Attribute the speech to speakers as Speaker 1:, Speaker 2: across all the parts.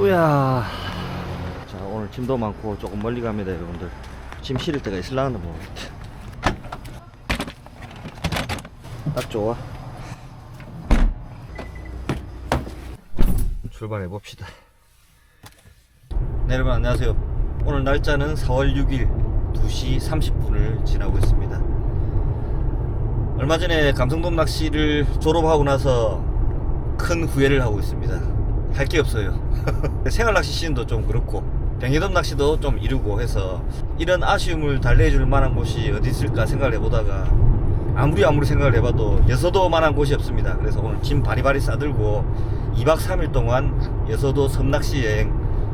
Speaker 1: 아이고야. 자, 오늘 짐도 많고 조금 멀리 갑니다, 여러분들. 짐 실을 때가 있을라나 모르겠다. 딱 좋아. 출발해 봅시다. 네, 여러분 안녕하세요. 오늘 날짜는 4월 6일 2시 30분을 지나고 있습니다. 얼마 전에 감성돔 낚시를 졸업하고 나서 큰 후회를 하고 있습니다. 할 게 없어요. 생활 낚시 시즌도 좀 그렇고 병해돔 낚시도 좀 이르고 해서 이런 아쉬움을 달래줄 만한 곳이 어디 있을까 생각을 해보다가 아무리 아무리 생각을 해봐도 여서도 만한 곳이 없습니다. 그래서 오늘 짐 바리바리 싸들고 2박 3일 동안 여서도 섬낚시 여행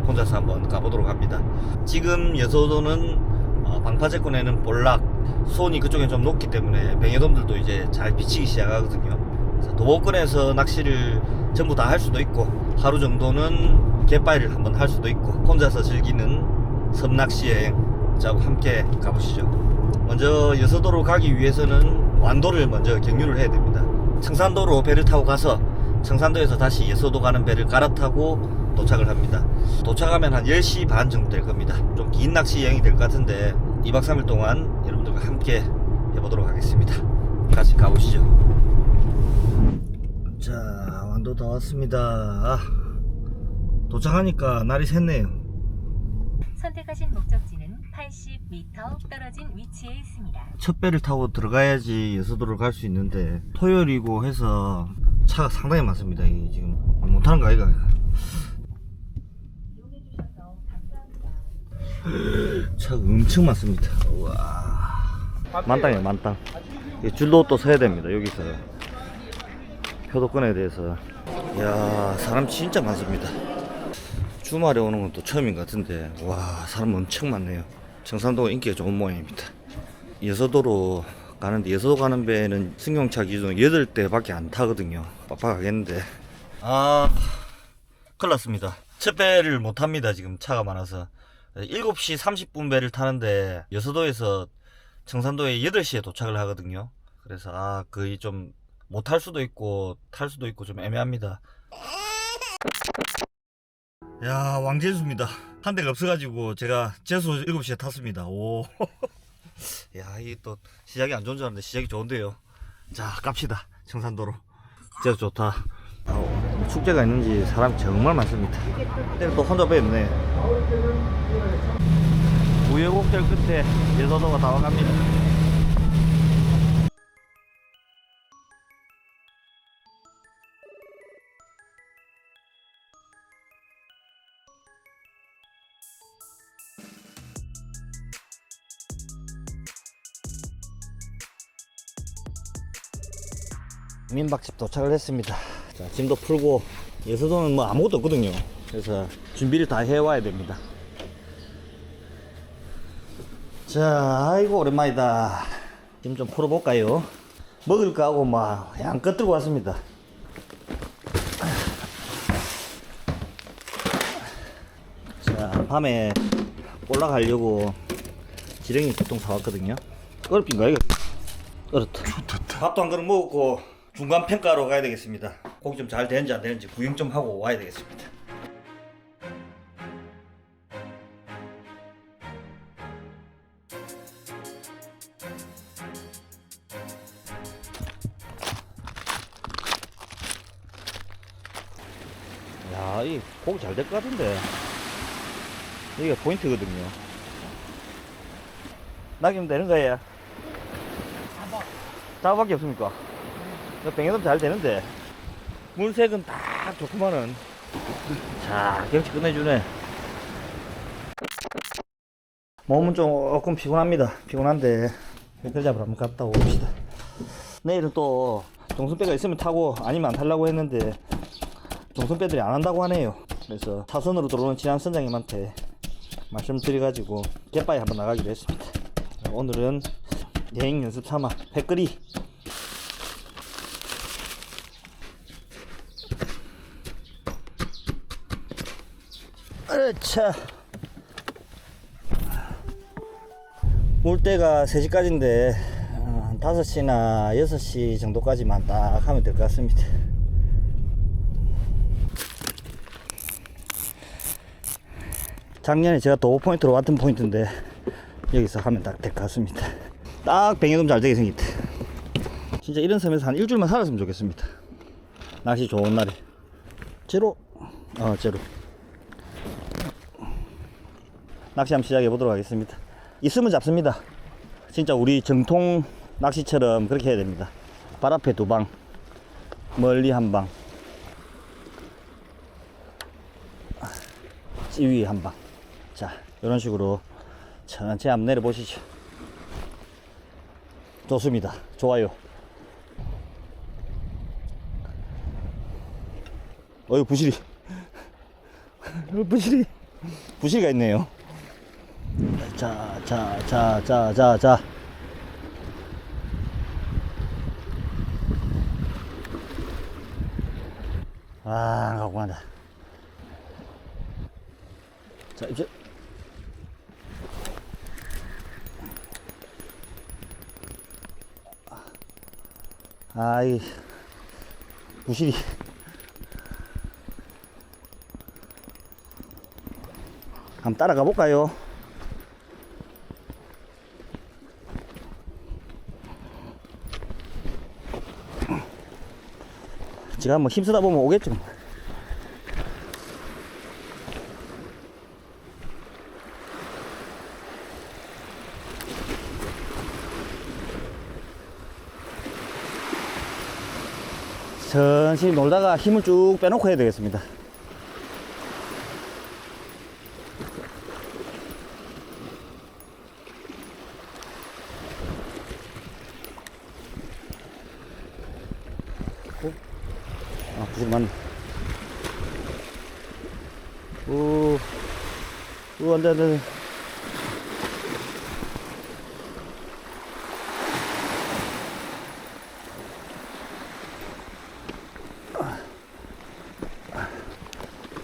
Speaker 1: 혼자서 한번 가보도록 합니다. 지금 여서도는 어, 방파제권에는 볼락, 수온이 그쪽에 좀 높기 때문에 병해돔들도 이제 잘 비치기 시작하거든요. 도보권에서 낚시를 전부 다 할 수도 있고 하루 정도는 갯바위를 한번 할 수도 있고 혼자서 즐기는 섬낚시 여행 자고 함께 가보시죠. 먼저 여서도로 가기 위해서는 완도를 먼저 경유를 해야 됩니다. 청산도로 배를 타고 가서 청산도에서 다시 여서도 가는 배를 갈아타고 도착을 합니다. 도착하면 한 10시 반 정도 될 겁니다. 좀 긴 낚시 여행이 될 것 같은데 2박 3일 동안 여러분들과 함께 해보도록 하겠습니다. 같이 가보시죠. 자, 완도 다 왔습니다. 도착하니까 날이 샜네요.
Speaker 2: 선택하신 목적지는 80m 떨어진 위치에 있습니다.
Speaker 1: 첫 배를 타고 들어가야지 여서도를 갈 수 있는데 토요일이고 해서 차가 상당히 많습니다. 이게 지금 못하는 거 아이가? 차가 엄청 많습니다. 와 만땅이에요 만땅. 이 줄도 또 서야 됩니다. 여기서 표도 끊어야 돼서. 이야 사람 진짜 많습니다. 주말에 오는 건 또 처음인 것 같은데 와 사람 엄청 많네요. 청산도가 인기가 좋은 모양입니다. 여서도로 가는데 여서도 가는 배는 승용차 기준 8대밖에 안 타거든요. 빡빡하겠는데. 아, 큰일 났습니다. 첫 배를 못 탑니다. 지금 차가 많아서. 7시 30분 배를 타는데 여서도에서 청산도에 8시에 도착을 하거든요. 그래서 아, 거의 좀 못 탈 수도 있고 탈 수도 있고 좀 애매합니다. 야, 왕재수입니다. 한 대가 없어가지고 제가 재수 7시에 탔습니다. 오. 야, 이게 또 시작이 안 좋은 줄 알았는데 시작이 좋은데요. 자, 갑시다. 청산도로. 진짜 좋다. 아, 축제가 있는지 사람 정말 많습니다. 근데 또 혼자 배였네. 우여곡절 끝에 여서도가 다 와갑니다. 민박집 도착을 했습니다. 자, 짐도 풀고 여서도는 뭐 아무것도 없거든요. 그래서 준비를 다 해와야 됩니다. 자, 아이고 오랜만이다. 짐 좀 풀어볼까요? 먹을 거 하고 막 양껏 들고 왔습니다. 자, 밤에 올라가려고 지렁이 보통 사왔거든요. 어렵긴가 이거? 어렵다. 밥도 한 그릇 먹었고 중간 평가로 가야 되겠습니다. 고기 좀 잘 되는지 안 되는지 구경 좀 하고 와야 되겠습니다. 야, 이 고기 잘 될 것 같은데. 이게 포인트거든요. 낙이면 되는 거예요. 자밖에 없습니까? 병에도 잘 되는데. 물색은 딱 좋구만은. 자 경치 끝내주네. 몸은 조금 피곤합니다. 피곤한데 햇별 잡으러 한번 갔다 옵시다. 내일은 또 동선배가 있으면 타고 아니면 안 타려고 했는데 동선배들이 안 한다고 하네요. 그래서 차선으로 들어오는 지난 선장님한테 말씀드려가지고 갯바위 한번 나가기로 했습니다. 오늘은 여행 연습 삼아 백거리 으차 올 때가 3시까지인데 어, 5시나 6시 정도까지만 딱 하면 될 것 같습니다 작년에 제가 도보 포인트로 왔던 포인트인데 여기서 하면 딱 될 것 같습니다. 딱 뱅에돔 잘 되게 생겼다. 진짜 이런 섬에서 한 일주일만 살았으면 좋겠습니다. 날씨 좋은 날에. 제로. 어, 제로. 낚시 한번 시작해 보도록 하겠습니다. 있으면 잡습니다. 진짜 우리 정통 낚시처럼 그렇게 해야 됩니다. 발 앞에 두 방, 멀리 한 방, 찌위 한 방. 자, 이런 식으로 천천히 한번 내려 보시죠. 좋습니다. 좋아요. 어이 부실이. 어, 부실이. 부실이가 있네요. 자, 자, 자, 자, 자, 자. 아, 갖고 간다. 자, 이제. 아이, 부실이. 한번 따라가 볼까요? 제가 뭐 힘쓰다 보면 오겠죠. 뭐. 천천히 놀다가 힘을 쭉 빼놓고 해야 되겠습니다. 아, 부실 맞네. 오, 오, 안 돼, 안 돼.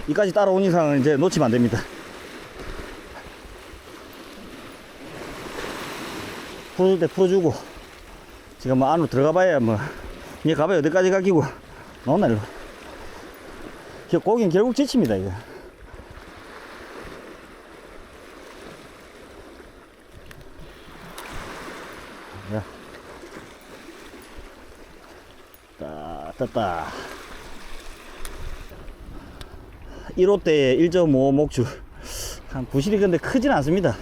Speaker 1: 이까지 따라온 이상은 이제 놓치면 안 됩니다. 풀어줄 때 풀어주고, 지금 뭐 안으로 들어가 봐야 뭐, 이제 가봐야 어디까지 가기고, 일로. 겨- 고기는 결국 지칩니다, 이거. 야. 따, 땄다. 1호 때1.5 목줄. 한 부실이 근데 크진 않습니다.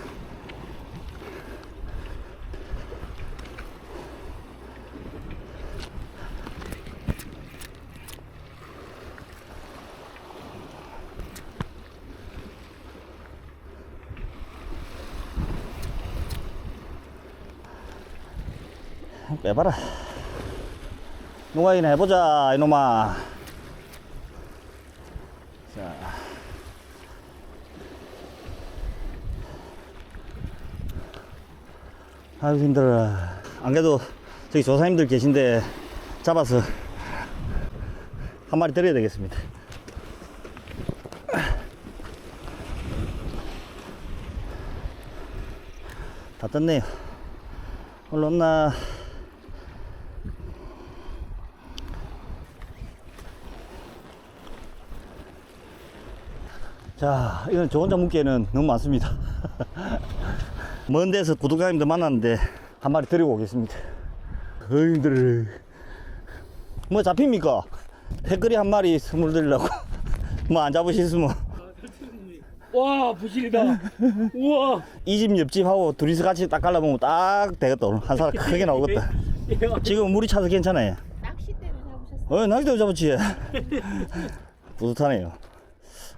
Speaker 1: 빼봐라. 농아이나 해보자, 이놈아. 자. 아유, 힘들어. 안 그래도 저기 조사님들 계신데 잡아서 한 마리 드려야 되겠습니다. 다 떴네요. 올라왔나? 자, 이건 저 혼자 묵기에는 너무 많습니다. 먼 데서 구독자님들 만났는데 한 마리 데리고 오겠습니다. 어이, 힘들어. 뭐 잡힙니까? 패거리 한 마리 선물 드리려고. 뭐 안 잡으셨으면
Speaker 3: 와 부실이다. 우와.
Speaker 1: 이 집 옆집 하고 둘이서 같이 딱 갈라보면 딱 되겠다. 오늘 한 사람 크게 나오겠다. 지금 물이 차서 괜찮아요.
Speaker 4: 낚싯대로 잡으셨어요?
Speaker 1: 어, 낚시대로 잡았지. 뿌듯하네요.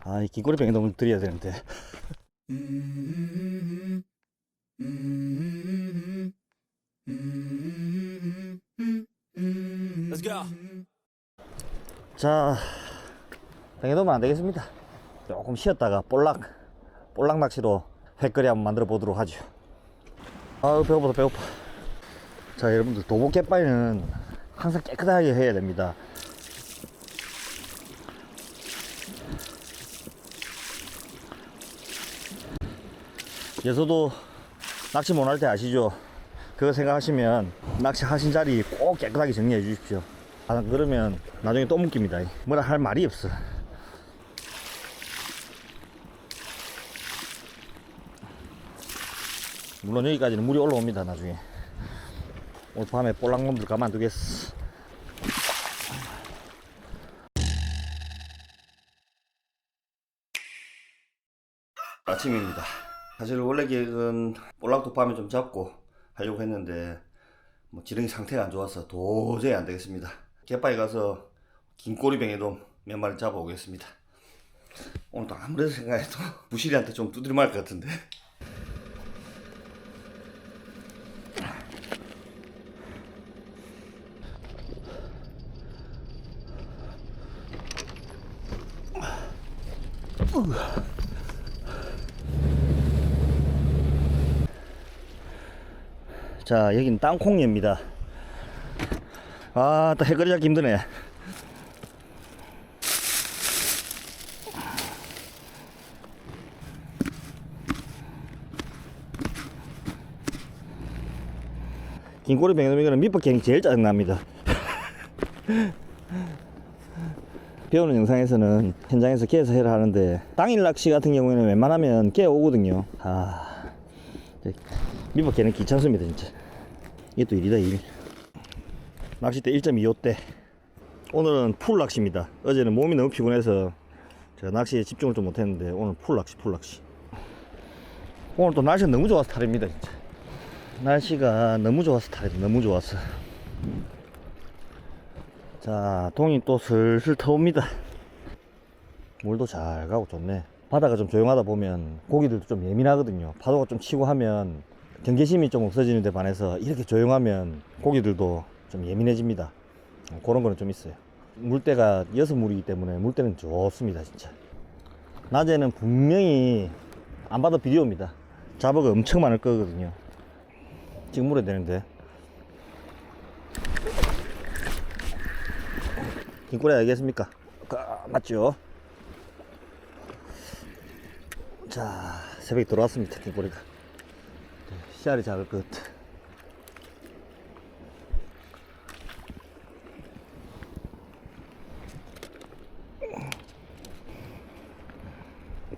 Speaker 1: 아, 이 뱅이 너무 드려야 되는데.
Speaker 3: Let's go.
Speaker 1: 자, 뱅에도면 안 되겠습니다. 조금 쉬었다가 볼락, 볼락 낚시로 횟거리 한번 만들어 보도록 하죠. 아유, 배고프다, 배고파. 자, 여러분들, 도복 갯바위는 항상 깨끗하게 해야 됩니다. 예서도 낚시 못할 때 아시죠? 그거 생각하시면 낚시 하신 자리 꼭 깨끗하게 정리해 주십시오. 아, 그러면 나중에 또 묶입니다. 뭐라 할 말이 없어. 물론 여기까지는 물이 올라옵니다 나중에 오늘 밤에 볼락놈들 가만두겠어 아침입니다 사실 원래 계획은 볼락도 밤에 좀 잡고 하려고 했는데 뭐 지렁이 상태가 안 좋아서 도저히 안 되겠습니다. 갯바위 가서 긴 꼬리뱅이도 몇 마리 잡아오겠습니다. 오늘도 아무래도 생각해도 부실이한테 좀 두드려 맞을 것 같은데 자 여긴 땅콩리입니다. 아따 해거리 잡기 힘드네. 긴꼬리 뱅놈이는 밑바퀴 제일 짜증납니다. 배우는 영상에서는 현장에서 깨서 해라 하는데 당일 낚시 같은 경우에는 웬만하면 깨 오거든요. 아 밑바퀴는 귀찮습니다 진짜. 이게 또 일이다 일. 낚싯대 1.25대. 오늘은 풀 낚시입니다. 어제는 몸이 너무 피곤해서 제가 낚시에 집중을 좀 못했는데 오늘 풀 낚시 풀 낚시. 오늘 또 날씨가 너무 좋아서 탈입니다 진짜. 날씨가 너무 좋아서 탈입니다 너무 좋아서. 자 동이 또 슬슬 터옵니다. 물도 잘 가고 좋네. 바다가 좀 조용하다 보면 고기들도 좀 예민하거든요. 파도가 좀 치고 하면 경계심이 좀 없어지는 데 반해서 이렇게 조용하면 고기들도 좀 예민해집니다. 어, 그런 거는 좀 있어요. 물때가 여섯 물이기 때문에 물때는 좋습니다 진짜. 낮에는 분명히 안 봐도 비디오입니다. 잡어가 엄청 많을 거거든요. 지금 물어야 되는데. 긴꼬리 알겠습니까? 아, 맞죠? 자 새벽에 돌아왔습니다 긴꼬리가 씨알이 작을 것 같아.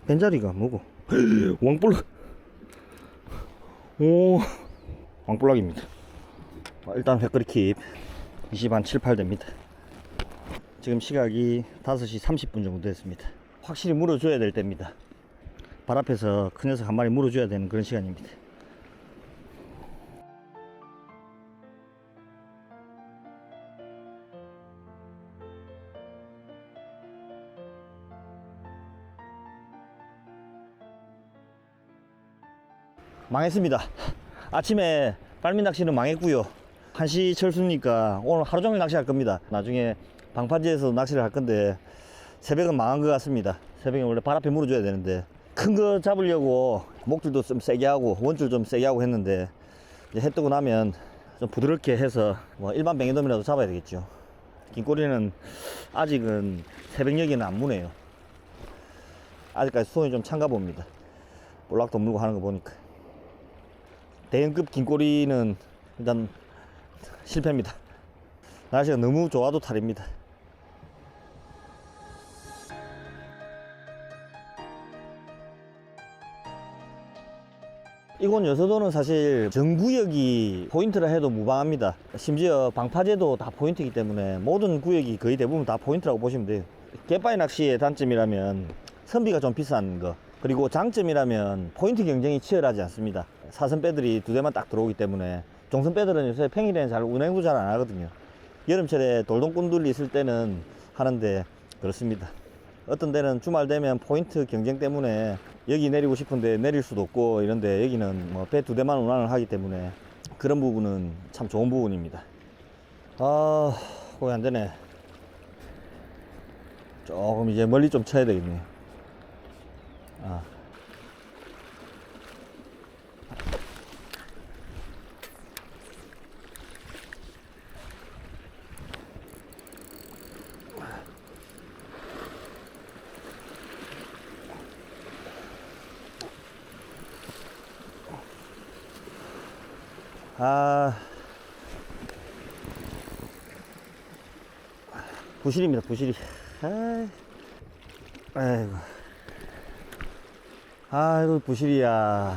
Speaker 1: 벤자리가 뭐고? 왕볼락 오 왕볼락입니다. 아, 일단 회거리 킵. 20한 7, 8 됩니다. 지금 시각이 5시 30분 정도 됐습니다. 확실히 물어줘야 될 때입니다. 발 앞에서 큰 녀석 한 마리 물어줘야 되는 그런 시간입니다 망했습니다. 아침에 빨미 낚시는 망했고요. 1시 철수니까 오늘 하루 종일 낚시할 겁니다. 나중에 방파제에서 낚시를 할 건데 새벽은 망한 것 같습니다. 새벽에 원래 발 앞에 물어줘야 되는데 큰 거 잡으려고 목줄도 좀 세게 하고 원줄 좀 세게 하고 했는데 해 뜨고 나면 좀 부드럽게 해서 뭐 일반 뱅에돔이라도 잡아야 되겠죠. 긴 꼬리는 아직은 새벽녘에는 안 무네요. 아직까지 손이 좀 찬가 봅니다. 볼락도 물고 하는 거 보니까. 대형급 긴꼬리는 일단 실패입니다. 날씨가 너무 좋아도 탈입니다. 이곳 여서도는 사실 전구역이 포인트라 해도 무방합니다. 심지어 방파제도 다 포인트이기 때문에 모든 구역이 거의 대부분 다 포인트라고 보시면 돼요. 갯바위 낚시의 단점이라면 선비가 좀 비싼 거 그리고 장점이라면 포인트 경쟁이 치열하지 않습니다. 사선 배들이 두 대만 딱 들어오기 때문에 종선 배들은 요새 평일에는 잘 운행도 잘 안 하거든요. 여름철에 돌동꾼들이 있을 때는 하는데 그렇습니다. 어떤 데는 주말 되면 포인트 경쟁 때문에 여기 내리고 싶은데 내릴 수도 없고 이런데 여기는 뭐 배 두 대만 운항을 하기 때문에 그런 부분은 참 좋은 부분입니다. 아, 거기 안 되네. 조금 이제 멀리 좀 쳐야 되겠네. 아. 아, 부실입니다, 부실이. 에이, 아이고. 아이고, 부실이야.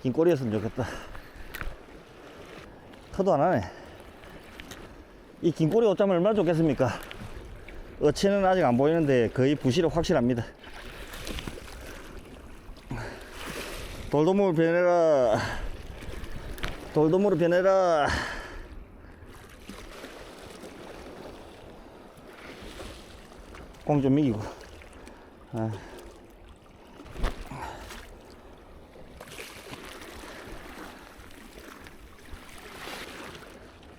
Speaker 1: 긴 꼬리였으면 좋겠다. 터도 안 하네. 이 긴 꼬리 어쩌면 얼마나 좋겠습니까? 어치는 아직 안 보이는데 거의 부실은 확실합니다. 돌도물 변해라. 돌도물 변해라. 공 좀 이기고. 아.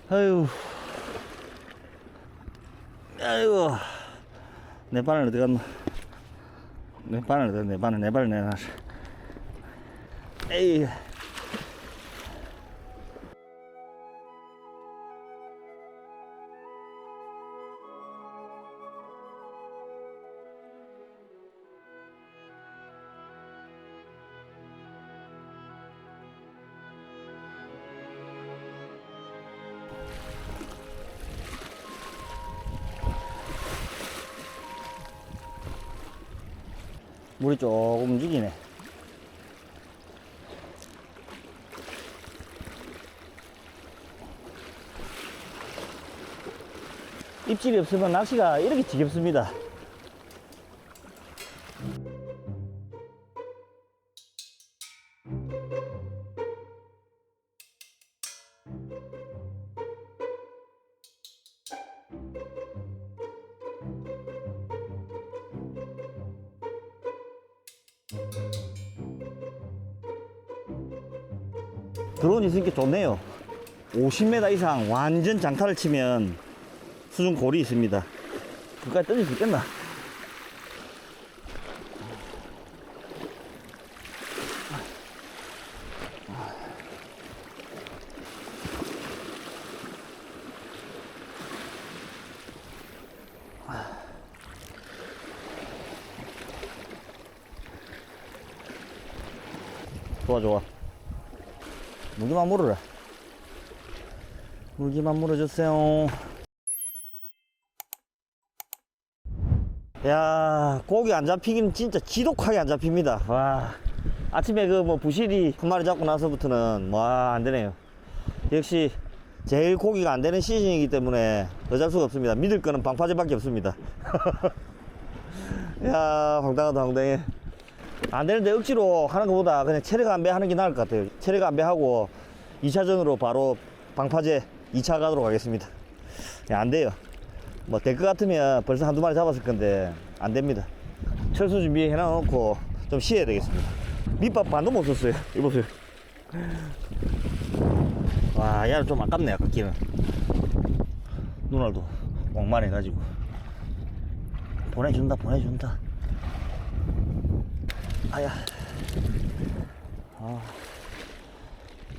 Speaker 1: 아유. 아이고. 내 바늘 어디 갔나? 내 바늘 어디 갔나? 내 바늘, 내 바늘 내놔. 에이. 물이 조금 움직이네. 입질이 없으면 낚시가 이렇게 지겹습니다. 드론 있으니까 좋네요. 50m 이상 완전 장타를 치면 수중 골이 있습니다. 그까지 던질 수 있겠나? 좋아 좋아 물기만 물어라 물기만 물어주세요 야 고기 안 잡히긴 진짜 지독하게 안 잡힙니다. 와 아침에 그 뭐 부실이 한 마리 잡고 나서부터는 와 안되네요. 역시 제일 고기가 안 되는 시즌이기 때문에 어쩔 수가 없습니다. 믿을 거는 방파제밖에 없습니다. 야 황당하다 황당해. 안 되는데 억지로 하는 것보다 그냥 체력 안배 하는 게 나을 것 같아요. 체력 안배하고 2차전으로 바로 방파제 2차 가도록 하겠습니다. 야, 안 돼요 뭐 될 것 같으면 벌써 한두 마리 잡았을 건데 안 됩니다. 철수 준비해 놔놓고 좀 쉬어야 되겠습니다. 밑밥 반도 못 썼어요. 이보세요. 와 얘는 좀 아깝네 아깝기는. 눈알도 왕만해가지고. 보내준다 보내준다. 아야. 아.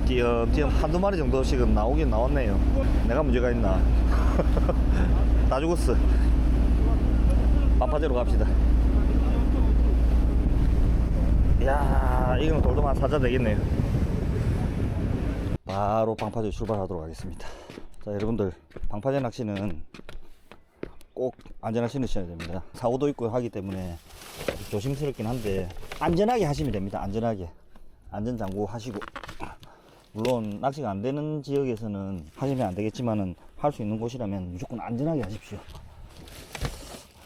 Speaker 1: 띄엄띄엄 한두 마리 정도씩은 나오긴 나왔네요. 내가 문제가 있나 다 죽었어 마파제로 갑시다. 야 이건 돌도만 사자 되겠네요. 바로 방파제 출발하도록 하겠습니다. 자 여러분들 방파제 낚시는 꼭 안전한 신을 신어야 됩니다. 사고도 있고 하기 때문에 조심스럽긴 한데 안전하게 하시면 됩니다. 안전하게. 안전장구 하시고. 물론 낚시가 안 되는 지역에서는 하시면 안 되겠지만은 할 수 있는 곳이라면 무조건 안전하게 하십시오.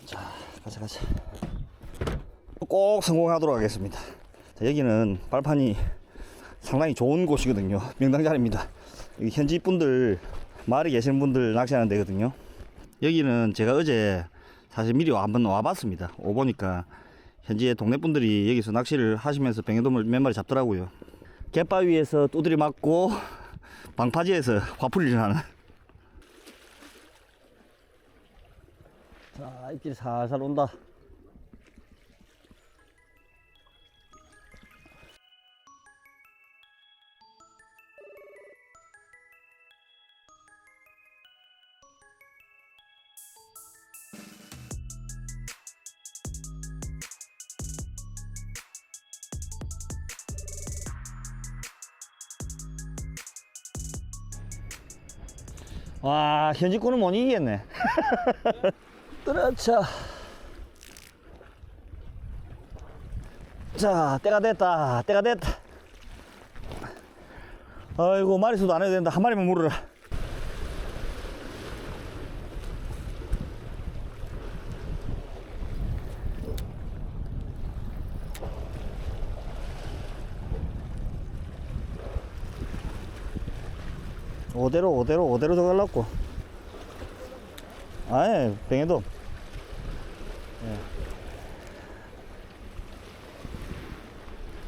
Speaker 1: 자 가자 가자. 꼭 성공하도록 하겠습니다. 자, 여기는 발판이 상당히 좋은 곳이거든요. 명당 자리입니다. 여기 현지 분들 마을에 계시는 분들 낚시하는 데거든요. 여기는 제가 어제 사실 미리 한번 와봤습니다. 오보니까 현지의 동네 분들이 여기서 낚시를 하시면서 병해돔을 몇 마리 잡더라고요. 갯바위에서 두드리 맞고 방파제에서 화풀이를 하는 자 입질이 살살 온다. 와 현지 거는 못 이기겠네 그렇죠 자 때가 됐다. 때가 됐다. 아이고 마리수도 안 해도 된다. 한 마리만 물어라. 오대로 오대로 오대로 들어갈라고 아예 뱅에도. 예.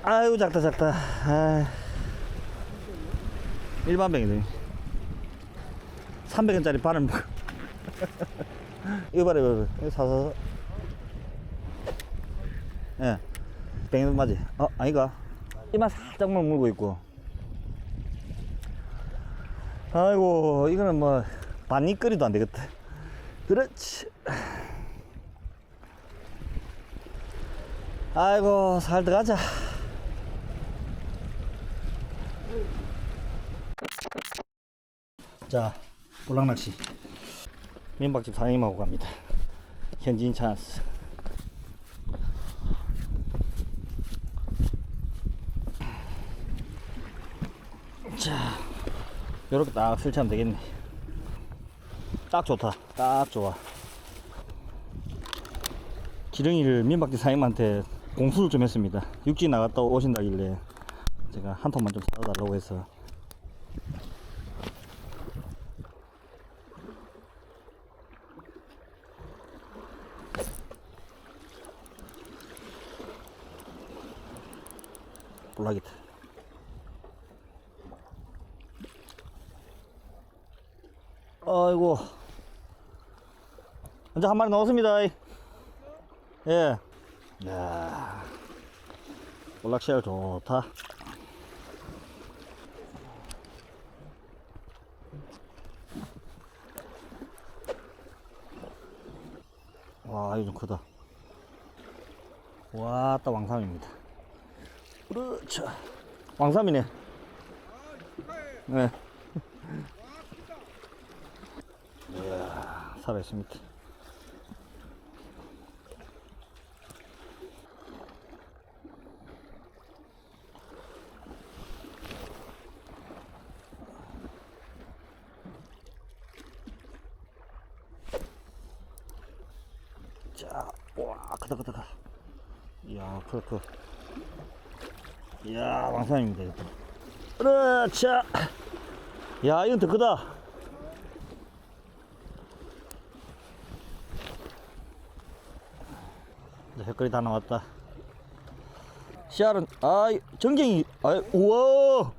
Speaker 1: 아유 작다 작다. 아 일반 뱅이들 300원짜리 반을 먹 이거 봐라 이거 봐라. 사서 예. 뱅이도 맞지 어 아이가? 이만 살짝만 물고 있고. 아이고 이거는 뭐 반입거리도 안 되겠다 그렇지. 아이고 살 들어가자. 자 볼락낚시. 민박집 사장님하고 갑니다. 현지인 찬스. 자 요렇게 딱 설치하면 되겠네 딱 좋다. 딱 좋아. 기령이를 민박집 사장님한테 공수를 좀 했습니다. 육지 나갔다 오신다길래 제가 한 톤만 좀 사다 달라고 해서. 볼락이다. 아이고 이제 한 마리 나왔습니다 예. 야. 볼락시알 좋다. 와, 이거 좀 크다. 와, 딱 왕삼입니다. 그렇죠. 왕삼이네. 네. 살아있습니다. 자, 크다, 크다. 이야, 커, 커. 이야, 왕산입니다, 이거. 그렇지. 야, 이건 더 크다. 이제 햇거리 다 나왔다. 씨알은, 아, 전갱이, 아, 우와!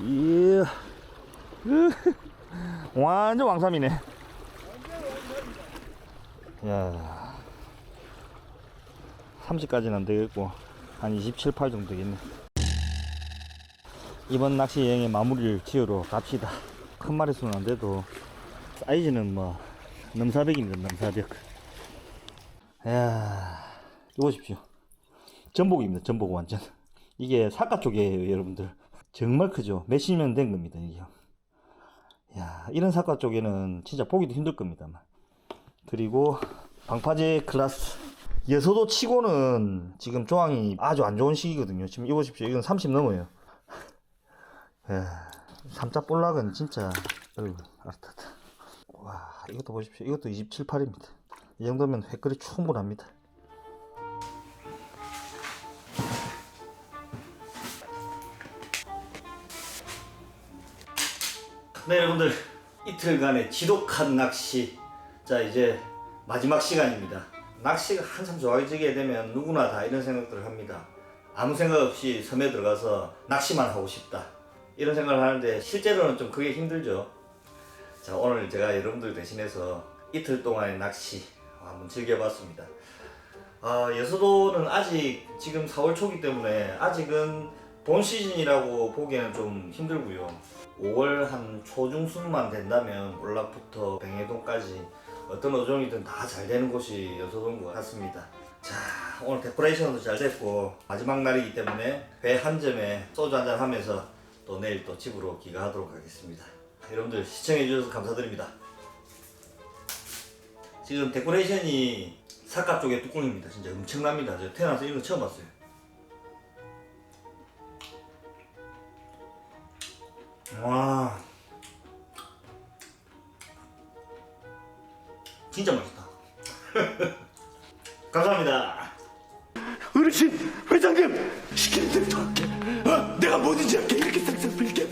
Speaker 1: 이야. 완전 왕삼이네. 야. 30까지는 안 되겠고, 한 27, 8 정도 되겠네. 이번 낚시 여행의 마무리를 지으러 갑시다. 큰 마리수는 안 돼도, 사이즈는 뭐, 넘사벽입니다, 넘사벽. 야 이거 보십시오. 전복입니다, 전복 완전. 이게 사과 쪽이에요, 여러분들. 정말 크죠? 몇십 년 된 겁니다, 이게. 야, 이런 사과 쪽에는 진짜 보기도 힘들 겁니다. 아마. 그리고 방파제 클라스. 여서도 치고는 지금 조항이 아주 안 좋은 시기거든요. 지금 이거 보십시오. 이건 30 넘어요. 야, 삼자 볼락은 진짜, 어휴, 알았다. 와, 이것도 보십시오. 이것도 27, 8입니다. 이 정도면 횟거리 충분합니다. 네 여러분들. 이틀간의 지독한 낚시. 자 이제 마지막 시간입니다. 낚시가 한참 좋아지게 되면 누구나 다 이런 생각들을 합니다. 아무 생각 없이 섬에 들어가서 낚시만 하고 싶다. 이런 생각을 하는데 실제로는 좀 그게 힘들죠. 자 오늘 제가 여러분들 대신해서 이틀 동안의 낚시 한번 즐겨봤습니다. 아, 여수도는 아직 지금 4월 초기 때문에 아직은 본 시즌이라고 보기에는 좀 힘들고요. 5월 한 초중순만 된다면 올락부터 뱅해동까지 어떤 어종이든 다 잘 되는 곳이 것 같습니다. 자, 오늘 데코레이션도 잘 됐고 마지막 날이기 때문에 배 한 점에 소주 한잔 하면서 또 내일 또 집으로 귀가하도록 하겠습니다. 여러분들 시청해 주셔서 감사드립니다. 지금 데코레이션이 사카 쪽의 뚜껑입니다. 진짜 엄청납니다. 저 태어나서 이런 거 처음 봤어요. 와. 진짜 맛있다. 감사합니다.
Speaker 4: 어르신 회장님 시키는 대로 다 할게 어? 내가 뭐든지 할게 이렇게 싹싹 빌게